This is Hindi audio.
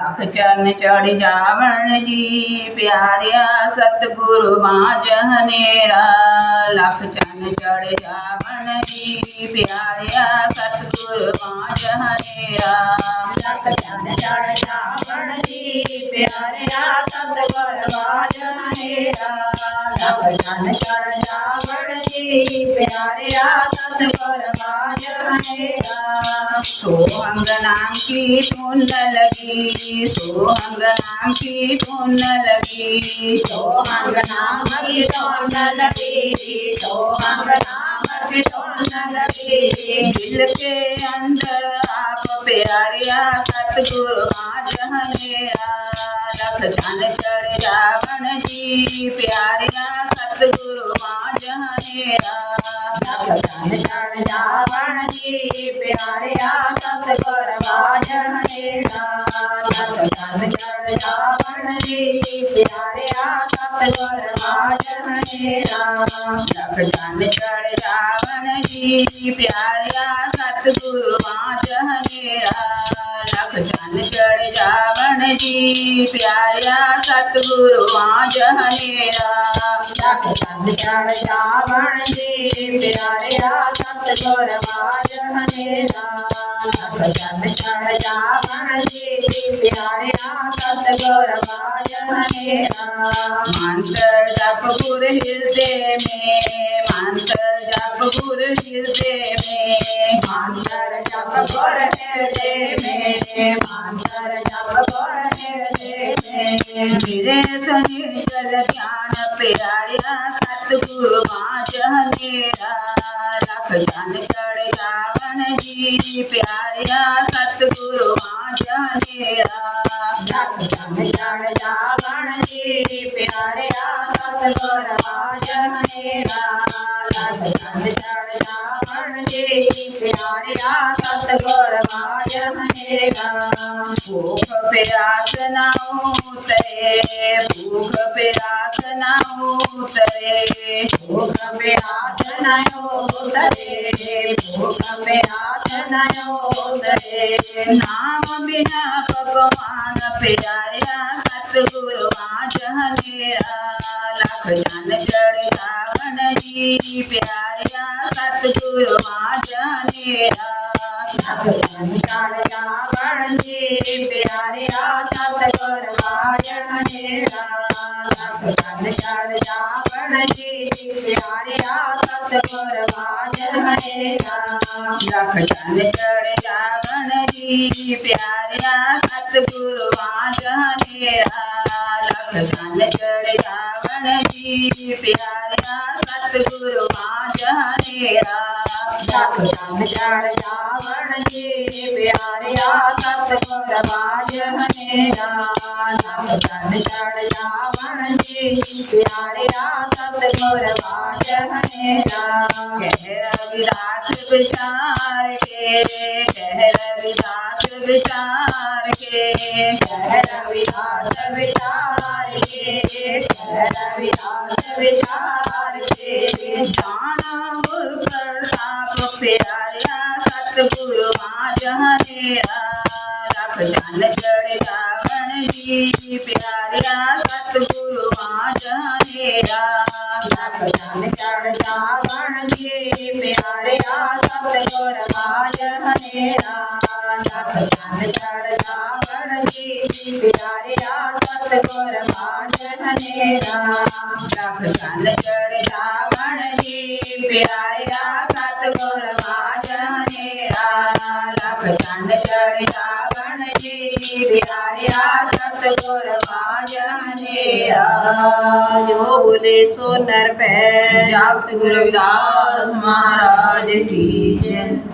ਅਖ ਚਰਨ ਚੜ ਜਾਵਣ ਜੀ, ਪਿਆਰਿਆ ਸਤਗੁਰੂ ਮਾਜ ਹਨੇਰਾ। ਲਖ ਚਰਨ ਚੜ ਜਾਵਣ ਜੀ, ਪਿਆਰਿਆ ਸਤਗੁਰੂ ਮਾਜ ਹਨੇਰਾ। ਲਖ ਚਰਨ ਚੜ ਜਾਵਣ ਜੀ, ਪਿਆਰਿਆ ਸਤਗੁਰੂ ਮਾਜ ਹਨੇਰਾ। ਲਖ ਚਰਨ ਚੜ ਜਾਵਣ ਜੀ, ਪਿਆਰਿਆ ਸਤਗੁਰੂ ਮਾਜ ਹਨੇਰਾ। ਸੋ ਅੰਗਨਾਂ की धुन लगी सोहंग नाम की धुन लगी सोहंग नाम की धुन लगी सोहंग नाम की धुन लगी दिल के अंदर आप प्यारिया सतगुरु आज मेरा रख धन कर रावण जी प्यारिया सतगुरु आज मेरा रख धन कर रावण जी प्यारा सतगुर भजन मेरा लखन चढ़ जावन जी प्यारा सतगुर भजन मेरा लखन चढ़ जावन जी प्यारा सतगुर भजन मेरा लखन चढ़ जावन जी प्यारा सतगुर भजन मेरा लखन चढ़ जावन जी प्यारा सतगुर मेरा मंत्र जप गुर हृदय में मंत्र जप गुर हृदय में मंत्र जप गुर हृदय में मंत्र जप गुर हृदय में, मेरे ध्यान प्यारा सतगुरुआ जहनेरा रख जान चढ़ जी प्यारा सतगुरुआ जहनेरा रख जान चढ़ रावण प्यारा सतगुरुआ जहनेरा रख जान चढ़ रावण जी प्यारा मेरे राम भूख प्यास ना उतरे भूख प्यास ना उतरे भूख प्यास ना उतरे भूख प्यास ना उतरे नाम बिना भगवान प्यारा सतगुरु आज मेरा लख जी प्यारा सतगुरु आज मेरा निकाल रावण तेरे प्यारे आता तगड़ वायण मेरा प्यारे आता तगड़ वायण मेरा रखन कर रावण जी प्यारे आता गुरु वायण मेरा रखन कर रावण जी प्यारे आता गुरु वायण मेरा रखन कर रावण प्यारिया तत् भगवाज हनेरान चढ़ जावन जी प्यारिया तत् भगवाज हनेरा कह रविदास विचार के कह रविदास विचार के कह रविदास विचार के कह रविदास विचार के जान ज्ञान जड़ावन जी प्यारा सतगुरु जनेरा ज्ञान जड़ावन जी प्यारा सतगुरु जनेरा ज्ञान जड़ावन जी प्यारा सतगुरु जनेरा ज्ञान जड़ावन जी प्यारा सतगुरु जनेरा ज्ञान जड़ावन माज जो बोले सो नर पै जागत गुरु महाराज की जय।